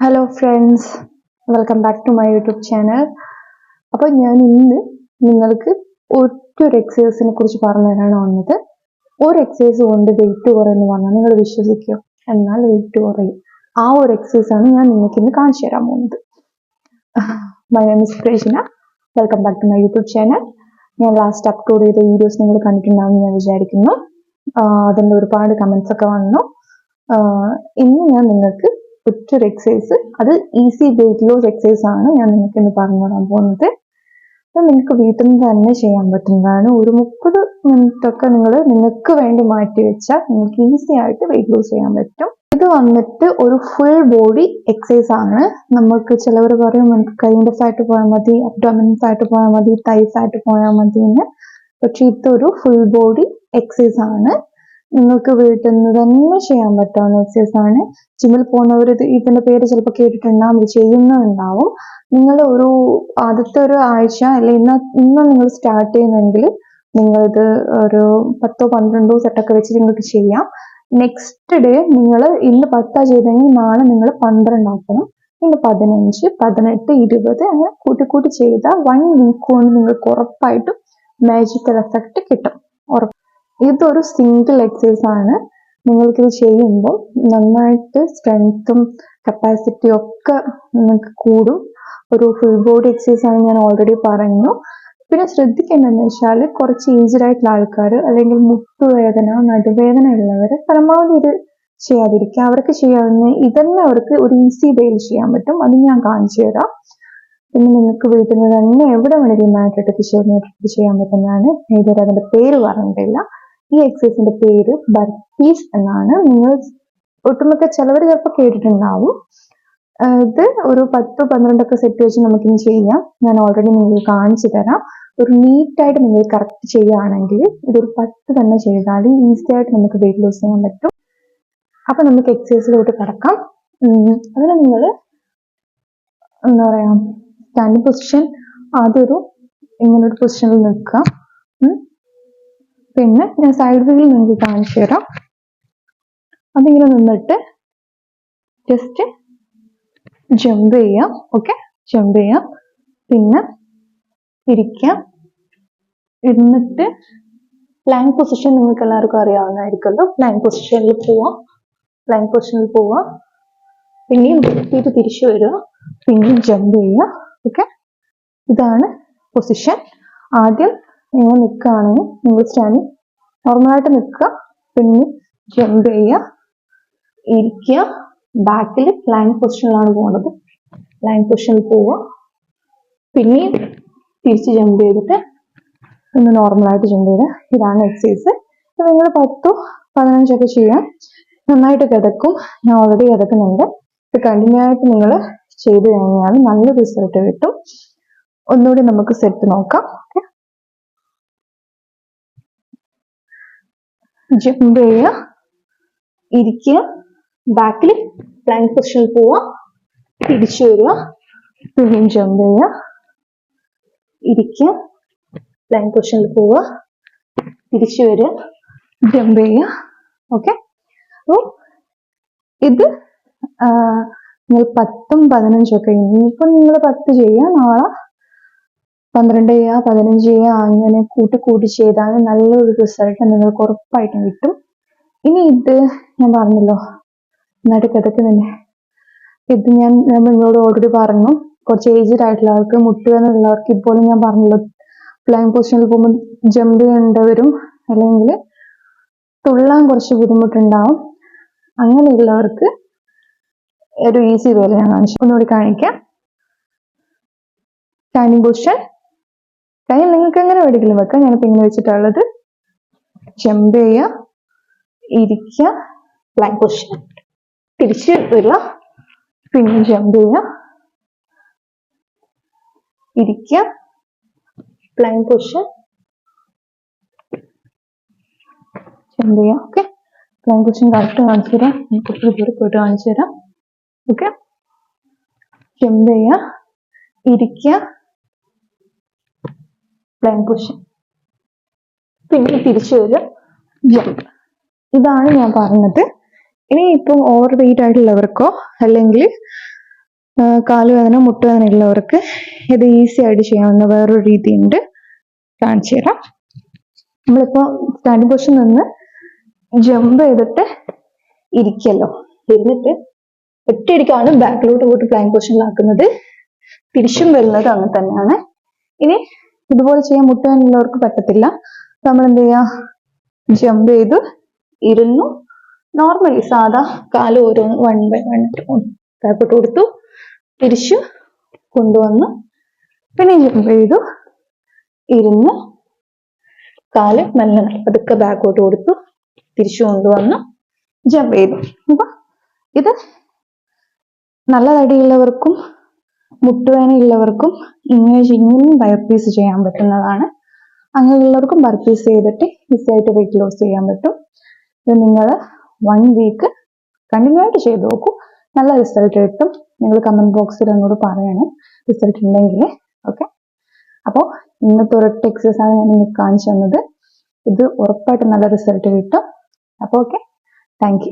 Hello friends welcome back to my YouTube channel അപ്പോൾ ഞാൻ ഇന്ന് നിങ്ങൾക്ക് ഒറ്റൊരു എക്സസൈസിനെ കുറിച്ച് പറഞ്ഞു തരാനാണ് വന്നത്. ഒരു എക്സസൈസ് കൊണ്ട് വെയിറ്റ് കുറയെന്ന് പറഞ്ഞാൽ നിങ്ങൾ വിശ്വസിക്കുക എന്നാൽ വെയിറ്റ് കുറയും. ആ ഒരു എക്സസൈസ് ആണ് ഞാൻ നിങ്ങൾക്ക് ഇന്ന് കാണിച്ചു തരാൻ പോകുന്നത്. My name inspiration welcome back to my YouTube channel ഞാൻ ലാസ്റ്റ് അപ്ലോഡ് ചെയ്ത വീഡിയോസ് നിങ്ങൾ കണ്ടിട്ടുണ്ടാവും ഞാൻ വിചാരിക്കുന്നു. അതിന്റെ ഒരുപാട് കമൻസ് ഒക്കെ വന്നു. ഇന്ന് ഞാൻ നിങ്ങൾക്ക് ഒറ്റൊരു എക്സസൈസ് അത് ഈസി വെയിറ്റ് ലോസ് എക്സസൈസ് ആണ് ഞാൻ നിങ്ങൾക്ക് ഇന്ന് പറഞ്ഞു തരാൻ പോകുന്നത്. അത് നിങ്ങൾക്ക് വീട്ടിൽ നിന്ന് തന്നെ ചെയ്യാൻ പറ്റുന്നതാണ്. ഒരു മുപ്പത് മിനിറ്റ് ഒക്കെ നിങ്ങൾ നിങ്ങൾക്ക് വേണ്ടി മാറ്റി വെച്ചാൽ നിങ്ങൾക്ക് ഈസി ആയിട്ട് വെയിറ്റ് ലോസ് ചെയ്യാൻ പറ്റും. ഇത് വന്നിട്ട് ഒരു ഫുൾ ബോഡി എക്സസൈസ് ആണ്. നമുക്ക് ചിലവർ പറയും നമുക്ക് കൈന്റെ ഫാറ്റ് പോയാൽ മതി അബ്ഡോമിൻ ഫാറ്റ് പോയാൽ മതി തൈ ഫാറ്റ് പോയാൽ മതി എന്ന്. പക്ഷെ ഇതൊരു ഫുൾ ബോഡി എക്സസൈസ് ആണ്. നിങ്ങൾക്ക് വീട്ടിൽ നിന്ന് തന്നെ ചെയ്യാൻ പറ്റാവുന്ന എക്സസൈസ് ആണ്. ജിമ്മിൽ പോകുന്നവർ ഇത് ഇതിന്റെ പേര് ചിലപ്പോൾ കേട്ടിട്ടുണ്ടാവും ഇത് ചെയ്യുന്നുണ്ടാവും. നിങ്ങൾ ഒരു ആദ്യത്തെ ഒരു ആഴ്ച അല്ലെ ഇന്ന് ഇന്ന് നിങ്ങൾ സ്റ്റാർട്ട് ചെയ്യുന്നെങ്കിൽ നിങ്ങളിത് ഒരു പത്തോ പന്ത്രണ്ടോ സെറ്റൊക്കെ വെച്ച് നിങ്ങൾക്ക് ചെയ്യാം. നെക്സ്റ്റ് ഡേ നിങ്ങൾ ഇന്ന് പത്താ ചെയ്തെങ്കിൽ നാളെ നിങ്ങൾ പന്ത്രണ്ട് ആക്കണം. പിന്നെ പതിനഞ്ച് പതിനെട്ട് ഇരുപത് അങ്ങനെ കൂട്ടിക്കൂട്ടി കൂട്ടി ചെയ്താൽ വൺ വീക്ക് കൊണ്ട് നിങ്ങൾക്ക് ഉറപ്പായിട്ടും മാജിക്കൽ എഫക്റ്റ് കിട്ടും. ഉറപ്പ് ഇതൊരു സിംഗിൾ എക്സസൈസ് ആണ്. നിങ്ങൾക്കിത് ചെയ്യുമ്പോൾ നന്നായിട്ട് സ്ട്രെങ്ത്തും കപ്പാസിറ്റിയും ഒക്കെ നിങ്ങൾക്ക് കൂടും. ഒരു ഫുൾ ബോഡി എക്സസൈസ് ആണ് ഞാൻ ഓൾറെഡി പറഞ്ഞു പിന്നെ ശ്രദ്ധിക്കേണ്ടതെന്ന് വെച്ചാൽ കുറച്ച് ഏജ്ഡ് ആയിട്ടുള്ള ആൾക്കാർ അല്ലെങ്കിൽ മുട്ടുവേദന നടുവേദന ഉള്ളവർ പരമാവധി ഇത് ചെയ്യാതിരിക്കുക. അവർക്ക് ചെയ്യാവുന്ന ഇതന്നെ അവർക്ക് ഒരു ഈസി വേയിൽ ചെയ്യാൻ പറ്റും. അത് ഞാൻ കാണിച്ചു തരാം. പിന്നെ നിങ്ങൾക്ക് വീട്ടിൽ നിന്ന് തന്നെ എവിടെ വേണമെങ്കിലും മാറ്റ് എടുത്ത് ചെയ്യാൻ പറ്റുന്നതാണ്. ഇതുവരെ അതിന്റെ പേര് പറഞ്ഞിട്ടില്ല. ഈ എക്സസൈസിന്റെ പേര് ബർപ്പീസ് എന്നാണ്. നിങ്ങൾ ഒട്ടുമിക്ക ചിലവർ ചിലപ്പോൾ കേട്ടിട്ടുണ്ടാവും. ഇത് ഒരു പത്ത് പന്ത്രണ്ടൊക്കെ സെറ്റ് വെച്ച് നമുക്കിനി ചെയ്യാം. ഞാൻ ഓൾറെഡി നിങ്ങൾക്ക് കാണിച്ചു തരാം. ഒരു നീറ്റായിട്ട് നിങ്ങൾ കറക്റ്റ് ചെയ്യുകയാണെങ്കിൽ ഇതൊരു പത്ത് തന്നെ ചെയ്താൽ ഈസി ആയിട്ട് നമുക്ക് വെയിറ്റ് ലോസ് ചെയ്യാൻ പറ്റും. അപ്പൊ നമുക്ക് എക്സസൈസിലോട്ട് കിടക്കാം. അതിന് നിങ്ങൾ എന്താ പറയാ സ്റ്റാൻഡിങ് പൊസിഷൻ ആദ്യം ഒരു ഇങ്ങനൊരു പൊസിഷനിൽ നിൽക്കുക. പിന്നെ ഞാൻ സൈഡ് വ്യൂവിൽ നിങ്ങൾക്ക് കാണിച്ചു തരാം. അതിങ്ങനെ നിന്നിട്ട് ജസ്റ്റ് ജമ്പ് ചെയ്യാം. ഓക്കെ ജമ്പ് ചെയ്യാം. പിന്നെ ഇരിക്കാം ഇരുന്നിട്ട് പ്ലാങ്ക് പൊസിഷൻ നിങ്ങൾക്ക് എല്ലാവർക്കും അറിയാവുന്നതായിരിക്കുമല്ലോ. പ്ലാങ്ക് പൊസിഷനിൽ പോവാം. പ്ലാങ്ക് പൊസിഷനിൽ പോവാം. പിന്നെയും നിർത്തിയിട്ട് തിരിച്ചു വരിക. പിന്നെയും ജമ്പ് ചെയ്യുക. ഓക്കെ ഇതാണ് പൊസിഷൻ ആദ്യം നിങ്ങൾ നിൽക്കുകയാണെങ്കിൽ നിങ്ങൾ സ്റ്റാൻഡ് നോർമലായിട്ട് നിൽക്കുക. പിന്നെ ജമ്പ് ചെയ്യുക. ഇരിക്കുക. ബാക്കിൽ ലൈൻ പൊസിഷനിലാണ് പോകുന്നത് ലൈൻ പൊസിഷനിൽ പോവുക. പിന്നെയും തിരിച്ച് ജമ്പ് ചെയ്തിട്ട് ഒന്ന് നോർമലായിട്ട് ജമ്പ് ചെയ്ത് ഇതാണ് എക്സസൈസ് നിങ്ങൾ പത്തോ പതിനഞ്ചൊക്കെ ചെയ്യാം. നന്നായിട്ട് കിടക്കും. ഞാൻ ഓൾറെഡി കിടക്കുന്നുണ്ട്. ഇത് കണ്ടിന്യൂ ആയിട്ട് നിങ്ങൾ ചെയ്ത് കഴിഞ്ഞാൽ നല്ല റിസൾട്ട് കിട്ടും. ഒന്നുകൂടി നമുക്ക് സെറ്റ് നോക്കാം. ഓക്കെ ജമ്പ് ചെയ്യുക. ഇരിക്കുക. ബാക്കിൽ പ്ലാങ്ക് പൊസിഷനിൽ പോവുക. തിരിച്ചു വരിക. പിന്നെയും ജമ്പ് ചെയ്യുക. ഇരിക്കുക. പ്ലാങ്ക് പൊസിഷനിൽ പോവുക. തിരിച്ചു വരിക. ജമ്പ് ചെയ്യുക. ഓക്കെ അപ്പോൾ ഇത് നിങ്ങൾ പത്തും പതിനഞ്ചും ഒക്കെ ഇനിയിപ്പം നിങ്ങൾ പത്ത് ചെയ്യുക. നാളെ പന്ത്രണ്ട് എ പതിനഞ്ച് എ അങ്ങനെ കൂട്ടി കൂട്ടി ചെയ്താൽ നല്ലൊരു റിസൾട്ട് നിങ്ങൾക്ക് ഉറപ്പായിട്ടും കിട്ടും. ഇനി ഇത് ഞാൻ പറഞ്ഞല്ലോ നടുക്ക് തന്നെ ഇത് ഞാൻ നിങ്ങളോട് ഓൾറെഡി പറഞ്ഞു. കുറച്ച് ഏജ്ഡ് ആയിട്ടുള്ള ആൾക്ക് മുട്ടുകയെന്നുള്ളവർക്ക് ഇപ്പോഴും ഞാൻ പറഞ്ഞല്ലോ. ഫ്ലൈങ് പൊസിഷനിൽ പോകുമ്പോൾ ജമ്പ് ചെയ്യേണ്ടവരും അല്ലെങ്കിൽ തുള്ളാൻ കുറച്ച് ബുദ്ധിമുട്ടുണ്ടാവും. അങ്ങനെയുള്ളവർക്ക് ഒരു ഈസി വേല ഞാൻ കാണിച്ചു. ഒന്നുകൂടി കാണിക്കാം. സ്റ്റാൻഡിങ് പൊസിഷൻ കൈ നിങ്ങൾക്ക് എങ്ങനെ വേണമെങ്കിലും വെക്കാം. ഞാനിപ്പോൾ ഇങ്ങനെ വെച്ചിട്ടുള്ളത് ജമ്പ് ചെയ്യുക ഇരിക്കുക പ്ലാങ്ക് പൊസിഷൻ തിരിച്ച് വരിക പിന്നെ ജമ്പ് ചെയ്യുക ഇരിക്കുക പ്ലാങ്ക് പൊസിഷൻ ജമ്പ് ചെയ്യുക ഓക്കെ പ്ലാങ്ക് പൊസിഷൻ കറക്റ്റ് കാണിച്ചു തരാം. കുറച്ച് ദൂരെ പോയിട്ട് കാണിച്ചു തരാം. ഓക്കെ ജമ്പ് ചെയ്യുക ഇരിക്കുക പ്ലാങ്ക് പൊസിഷൻ പിന്നെ തിരിച്ചു വരിക ജമ്പ് ഇതാണ് ഞാൻ പറഞ്ഞത്. ഇനി ഇപ്പം ഓവർ വെയിറ്റ് ആയിട്ടുള്ളവർക്കോ അല്ലെങ്കിൽ കാലുവേദന മുട്ടുവേദന ഉള്ളവർക്ക് ഇത് ഈസി ആയിട്ട് ചെയ്യാവുന്ന വേറൊരു രീതിയുണ്ട്. കാണിച്ചു തരാം. നമ്മളിപ്പോ സ്റ്റാൻഡിംഗ് പൊസിഷൻ നിന്ന് ജമ്പ് ചെയ്തിട്ട് ഇരിക്കല്ലോ. ഇരുന്നിട്ട് ഒറ്റയടിക്കാണ് ബാക്കിലോട്ട് പോയിട്ട് പ്ലാൻ പൊസിഷനിലാക്കുന്നത് തിരിച്ചും വരുന്നത് അങ്ങനെ തന്നെയാണ്. ഇനി ഇതുപോലെ ചെയ്യാൻ മുട്ടുവാനുള്ളവർക്ക് പറ്റത്തില്ല. നമ്മൾ എന്ത് ചെയ്യാ ജമ്പ് ചെയ്ത് ഇരുന്നു. നോർമലി സാധാ കാൽ ഓരോന്ന് വൺ ബൈ വൺ ബാക്കോട്ട് കൊടുത്തു. തിരിച്ചു കൊണ്ടുവന്നു പിന്നെ ജമ്പ് ചെയ്തു. ഇരുന്ന് കാൽ മെല്ലെ പതുക്കെ ബാക്കോട്ട് കൊടുത്തു. തിരിച്ചു കൊണ്ടുവന്നു ജമ്പ് ചെയ്തു. അപ്പൊ ഇത് നല്ല തടിയുള്ളവർക്കും മുട്ടുവേദനയുള്ളവർക്കും ഇങ്ങനെ ഇങ്ങനെയും ബർപ്പീസ് ചെയ്യാൻ പറ്റുന്നതാണ്. അങ്ങനെയുള്ളവർക്കും ബർപ്പീസ് ചെയ്തിട്ട് ഈസിയായിട്ട് വെയിറ്റ് ലോസ് ചെയ്യാൻ പറ്റും. ഇത് നിങ്ങൾ വൺ വീക്ക് കണ്ടിന്യൂ ആയിട്ട് ചെയ്ത് നോക്കൂ. നല്ല റിസൾട്ട് കിട്ടും. നിങ്ങൾ കമന്റ് ബോക്സിൽ എന്നോട് പറയണം. റിസൾട്ട് ഉണ്ടെങ്കിൽ ഓക്കെ അപ്പോൾ ഇന്നത്തെ ഒരൊറ്റ എക്സസൈസ് ആണ് ഞാൻ നിങ്ങൾക്ക് കാണിച്ചു തന്നത്. ഇത് ഉറപ്പായിട്ടും നല്ല റിസൾട്ട് കിട്ടും. അപ്പോൾ ഓക്കെ താങ്ക്